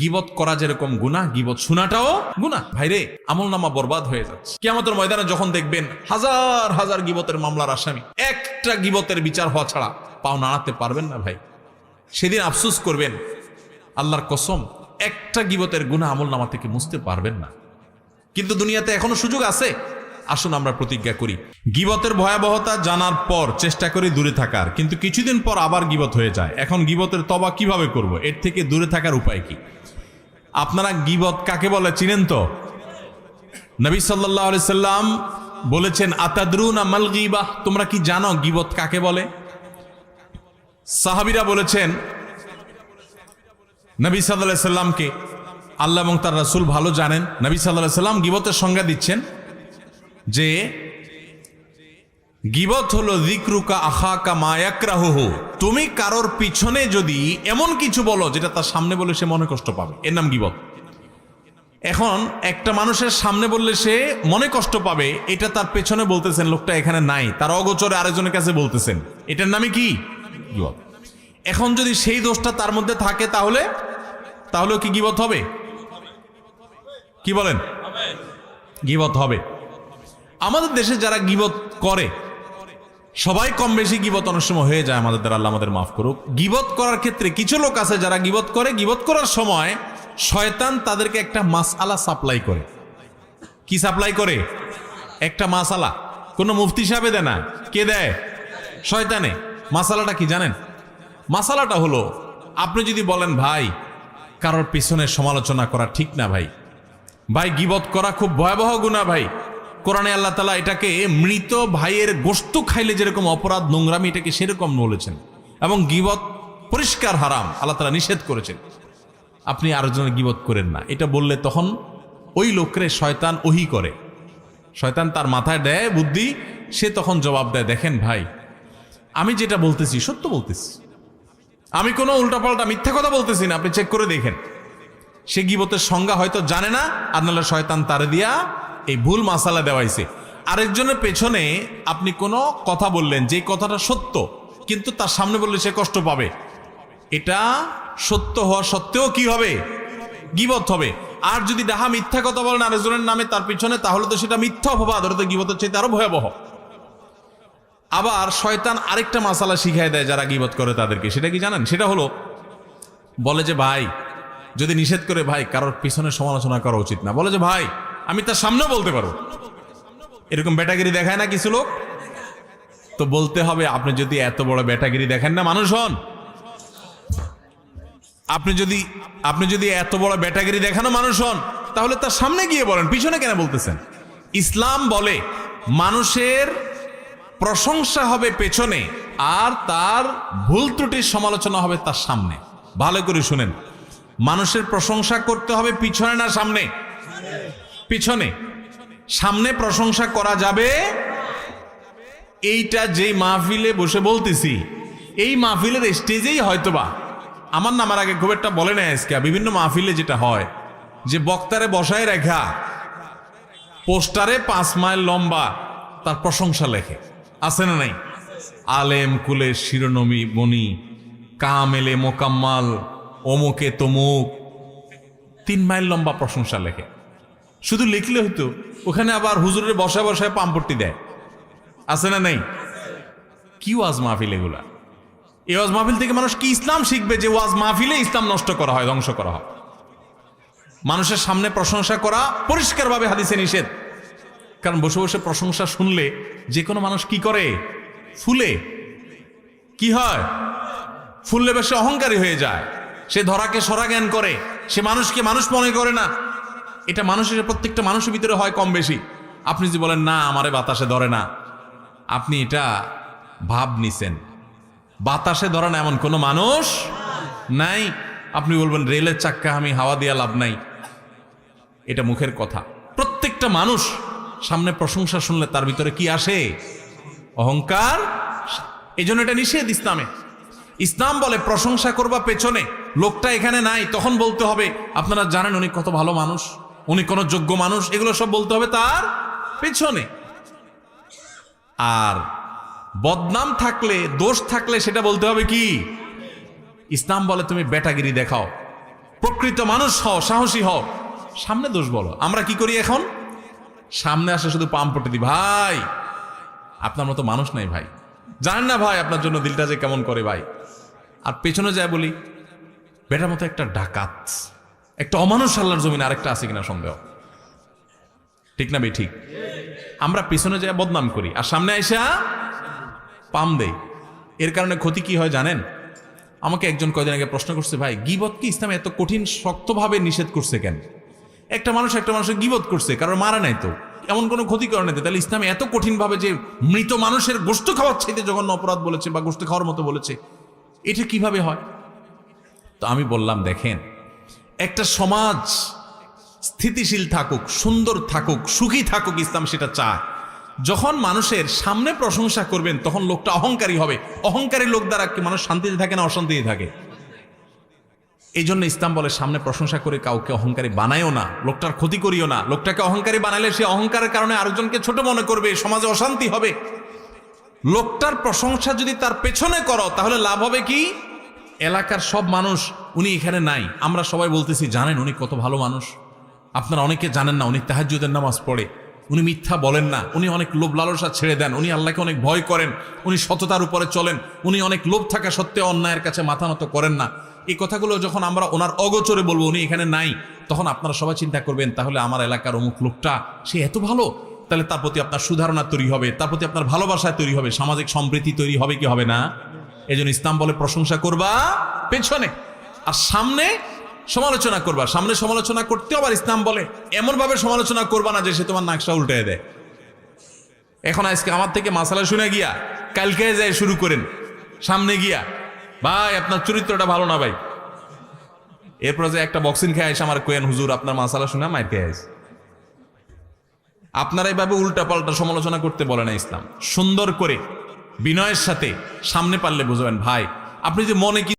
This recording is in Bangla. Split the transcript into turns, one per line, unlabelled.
গিবত করা যেরকম গুনাহ, গিবত শোনাটাও গুনাহ। ভাইরে, আমল নামা বরবাদ হয়ে যাচ্ছে। কেমতের ময়দানে যখন দেখবেন হাজার হাজার গিবতের মামলার আসামি, একটা গিবতের বিচার হওয়া ছাড়া পাও নাড়াতে পারবেন না ভাই। সেদিন আফসুস করবেন, আল্লাহর কসম, একটা গিবতের গুনাহ আমল নামা থেকে মুছতে পারবেন না। কিন্তু দুনিয়াতে এখনও সুযোগ আছে। আসুন আমরা প্রতিজ্ঞা করি, গিবতের ভয়াবহতা জানার পর চেষ্টা করি দূরে থাকার। কিন্তু কিছুদিন পর আবার গিবত হয়ে যায়। এখন গিবতের তবা কীভাবে করব? এর থেকে দূরে থাকার উপায় কি? আপনারা গিবত কাকে বলে চিনেন তো? নবী সাল্লাম বলেছেন, আতাদরুন আমাল গিবাহ তোমরা কি জানো গিবত কাকে বলে? সাহাবিরা বলেছেন, নবী সাল্লাহ সাল্লামকে আল্লাহ এবং তার রাসূল ভালো জানেন। নবী সাল্লাহ সাল্লাম গিবতের সংজ্ঞা দিচ্ছেন যে গিবত হলো দিকরুকা আখাকা মায়াকরাহু তুমি কারোর পিছনে যদি এমন কিছু বলো যেটা তার সামনে বলে সে মনে কষ্ট পাবে। এর নাম গিবত। এখন একটা মানুষের সামনে বললে সে মনে কষ্ট পাবে, এটা তার পেছনে বলতেছেন, লোকটা এখানে নাই, তার অগোচরে আরেকজনের কাছে বলতেছেন। এটার নামে কি? গিবত। এখন যদি সেই দোষটা তার মধ্যে থাকে তাহলে তাহলে কি গিবত হবে? কি বলেন? গিবত হবে। আমাদের দেশে যারা গিবত করে সবাই কম বেশি গিবত অনেক সময় হয়ে যায় আমাদের দ্বারা, আল্লাহ আমাদের মাফ করুক। গিবত করার ক্ষেত্রে কিছু লোক আছে যারা গিবত করে, গিবত করার সময় শয়তান তাদেরকে একটা মাসআলা সাপ্লাই করে। কি সাপ্লাই করে? একটা মাসালা কোনো মুফতি সাহেবে দেয় না। কে দেয়? শয়তানে। মাসালাটা কি জানেন? মাসালাটা হলো, আপনি যদি বলেন, ভাই, কারোর পিছনে সমালোচনা করা ঠিক না ভাই। ভাই, গিবত করা খুব ভয়াবহ গুণা ভাই। কোরআনে আল্লাহ তালা এটাকে মৃত ভাইয়ের গোস্ত খাইলে যেরকম অপরাধ, নোংরামি, এটাকে সেরকম বলেছেন। এবং গিবত পরিষ্কার হারাম, আল্লাহ তালা নিষেধ করেছেন। আপনি আরও আরেকজনের গিবত করেন না। এটা বললে তখন ওই লোকরে শয়তান ওহি করে। শয়তান তার মাথায় দেয় বুদ্ধি, সে তখন জবাব দেয়, দেখেন ভাই, আমি যেটা বলতেছি, সত্য বলতেছি। আমি কোনো উল্টাপাল্টা মিথ্যা কথা বলতেছি না, আপনি চেক করে দেখেন। সে গিবতের সংজ্ঞা হয়তো জানে না নাহলে শয়তান তারে দিয়া এই ভুল মাসালা দেওয়াইছে আরেকজনের পেছনে আপনি কোনো কথা বললেন, যে কথাটা সত্য, কিন্তু তার সামনে বললে সে কষ্ট পাবে। এটা সত্য হওয়া সত্ত্বেও কি হবে? গিবত হবে। আর যদি ডাহা মিথ্যা কথা বলেন আরেকজনের নামে তার পিছনে, তাহলে তো সেটা মিথ্যা অপবাদ, ওটা তো গিবতের চাইতে আরও ভয়াবহ। আবার শয়তান আরেকটা মাসালা শিখাই দেয় যারা গিবত করে তাদেরকে। সেটা কি জানেন? সেটা হলো, বলে যে, ভাই, যদি নিষেধ করে, ভাই, কারোর পিছনে সমালোচনা করা উচিত না। বলে যে, ভাই আমি তার সামনেও বলতে পারব। এরকম ব্যাটাগিরি দেখায় না কিছু লোক? তো বলতে হবে, আপনি যদি এত বড় ব্যাটাগিরি দেখেন না, মানুষ হন। আপনি যদি আপনি যদি এত বড় ব্যাটাগিরি দেখানো মানুষ হন, তাহলে তার সামনে গিয়ে বলেন, পিছনে কেন বলতেছেন? ইসলাম বলে, মানুষের প্রশংসা হবে পেছনে, আর তার ভুল ত্রুটির সমালোচনা হবে তার সামনে। ভালো করে শুনেন। মানুষের প্রশংসা করতে হবে পিছনে না সামনে। পিছনে। সামনে প্রশংসা করা যাবে। এইটা যেই মাহফিলে বসে বলতেছি, এই মাহফিলের স্টেজেই হয়তোবা। আমার নামার আগে খুব একটা বলে না আজকে, বিভিন্ন মাহফিলে যেটা হয়, যে বক্তারে বসায় রেখা পোস্টারে পাঁচ মাইল লম্বা তার প্রশংসা লেখে। আছে না নাই? আলেম কুলে শিরোনমী মণি কামেলে মোকাম্মাল, অমুকে তমুক, তিন মাইল লম্বা প্রশংসা লেখে। শুধু লিখলে হতো, ওখানে আবার হুজুরের বসায় বসায় পাম্পট্টি দেয়। আছে না নাই? কি ওয়াজ মাহফিল এগুলা? এই ওয়াজ মাহফিল থেকে মানুষ কি ইসলাম শিখবে যে ওয়াজ মাহফিলে ইসলাম নষ্ট করা হয়, ধ্বংস করা হয়? মানুষের সামনে প্রশংসা করা পরিষ্কারভাবে হাদিসে নিষেধ। কারণ বসে বসে প্রশংসা শুনলে যে কোনো মানুষ কি করে? ফুলে। কি হয়? ফুললে বেশি অহংকারী হয়ে যায়। সে ধরাকে সরা জ্ঞান করে। সে মানুষকে মানুষ মনে করে না। এটা মানুষের, প্রত্যেকটা মানুষের ভিতরে হয় কম বেশি। আপনি যদি বলেন, না, আমারে বাতাসে ধরে না। আপনি এটা ভাব নিছেন। বাতাসে ধরে না এমন কোনো মানুষ নাই। আপনি বলবেন, রেলের চাক্কা, আমি হাওয়া দিয়া লাভ নাই। এটা মুখের কথা। প্রত্যেকটা মানুষ সামনে প্রশংসা শুনলে তার ভিতরে কি আসে? অহংকার। এই জন্য এটা নিষেধ ইসলামে। ইসলাম বলে, প্রশংসা করবা পেছনে। লোকটা এখানে নাই, তখন বলতে হবে, আপনারা জানেন উনি কত ভালো মানুষ? উনি কোন যোগ্য মানুষ, এগুলো সব বলতে হবে তার পেছনে। আর বদনাম থাকলে, দোষ থাকলে সেটা বলতে হবে কি? ইসলাম বলে তুমি বেটাগিরি দেখাও। প্রকৃত মানুষ হও, সাহসী হও। সামনে দোষ বলো। আমরা কি করি এখন? সামনে আসে শুধু পাম পটে দি ভাই, আপনার মতো মানুষ নাই ভাই। জানেন না ভাই আপনার জন্য দিলটা যে কেমন করে ভাই। আর পেছনে যায় বলি, বেটার মতো একটা ডাকাত। একটা অমানুষ আল্লাহর জমিন আরেকটা আছে কিনা সন্দেহ? ঠিক না ভাই, ঠিক? আমরা পিছনে যায় বদনাম করি, আর সামনে আইসা পাম দেই। এর কারণে ক্ষতি কি হয় জানেন? আমাকে একজন কয়দিন আগে প্রশ্ন করছে, ভাই, গিবত কি ইসলামে এত কঠিন, শক্তভাবে নিষেধ করছে কেন? একটা মানুষ একটা মানুষের গিবত করছে কারণ মারা নাই তো। এমন কোনো ক্ষতি করে নাই। তাহলে ইসলামে এত কঠিনভাবে যে মৃত মানুষের গোস্ত খাওয়ার চাইতে জঘন্য অপরাধ বলেছে বা গোস্ত খাওয়ার মতো বলেছে, এটা কীভাবে হয়? তো আমি বললাম, দেখেন একটা সমাজ স্থিতিশীল থাকুক, সুন্দর থাকুক, সুখী থাকুক ইসলাম সেটা চায়। যখন মানুষের সামনে প্রশংসা করবেন, তখন লোকটা অহংকারী হবে। অহংকারী লোক দ্বারা কি মানুষ শান্তিতে থাকে না অশান্তিতে থাকে? এই জন্য ইসলাম বলে, সামনে প্রশংসা করে কাউকে অহংকারী বানায়ও না, লোকটার ক্ষতি করিও না। লোকটাকে অহংকারী বানালে সে অহংকারের কারণে আরেকজনকে ছোট মনে করবে, সমাজে অশান্তি হবে। লোকটার প্রশংসা যদি তার পেছনে করো, তাহলে লাভ হবে কি? এলাকার সব মানুষ, উনি এখানে নাই। আমরা সবাই বলতেছি, জানেন উনি কত ভালো মানুষ? আপনারা অনেকে জানেন না, উনি তাহাজ্জুদের নামাজ পড়ে। উনি মিথ্যা বলেন না। উনি অনেক লোভ লালসা ছেড়ে দেন। উনি আল্লাহকে অনেক ভয় করেন। উনি সততার উপরে চলেন। উনি অনেক লোভ থাকা সত্ত্বেও অন্যায়ের কাছে মাথা নত করেন না। এই কথাগুলো যখন আমরা ওনার অগোচরে বলব, উনি এখানে নাই, তখন আপনারা সবাই চিন্তা করবেন, তাহলে আমার এলাকার অমুক লোকটা, সে এত ভালো? তাহলে তার প্রতি আপনার সুধারণা তৈরি হবে, তার প্রতি আপনার ভালোবাসায় তৈরি হবে, সামাজিক সম্প্রীতি তৈরি হবে কি হবে না? এই ইসলাম বলে প্রশংসা করবা পেছনে। আর সামনে সমালোচনা করবা। সামনে সমালোচনা করতে আবার ইসলাম বলে এমন ভাবে সমালোচনা করবা না যে সে তোমার নাকশা উল্টে দেয়। এখন আজকে আমার থেকে মাসালা শুনে গিয়া, কালকে যায় শুরু করেন, সামনে গিয়া, ভাই, আপনার চরিত্রটা ভালো না ভাই। এরপর যে একটা বক্সিং খেয়ে আসে আমার কোয়েন, হুজুর, আপনার মাসালা শুনে মায়ের খেয়ে আসে আপনারা এইভাবে উল্টা পাল্টা সমালোচনা করতে বলে না ইসলাম। সুন্দর করে বিনয়ের সাথে সামনে পারলে বুঝবেন ভাই আপনি যে মনে কি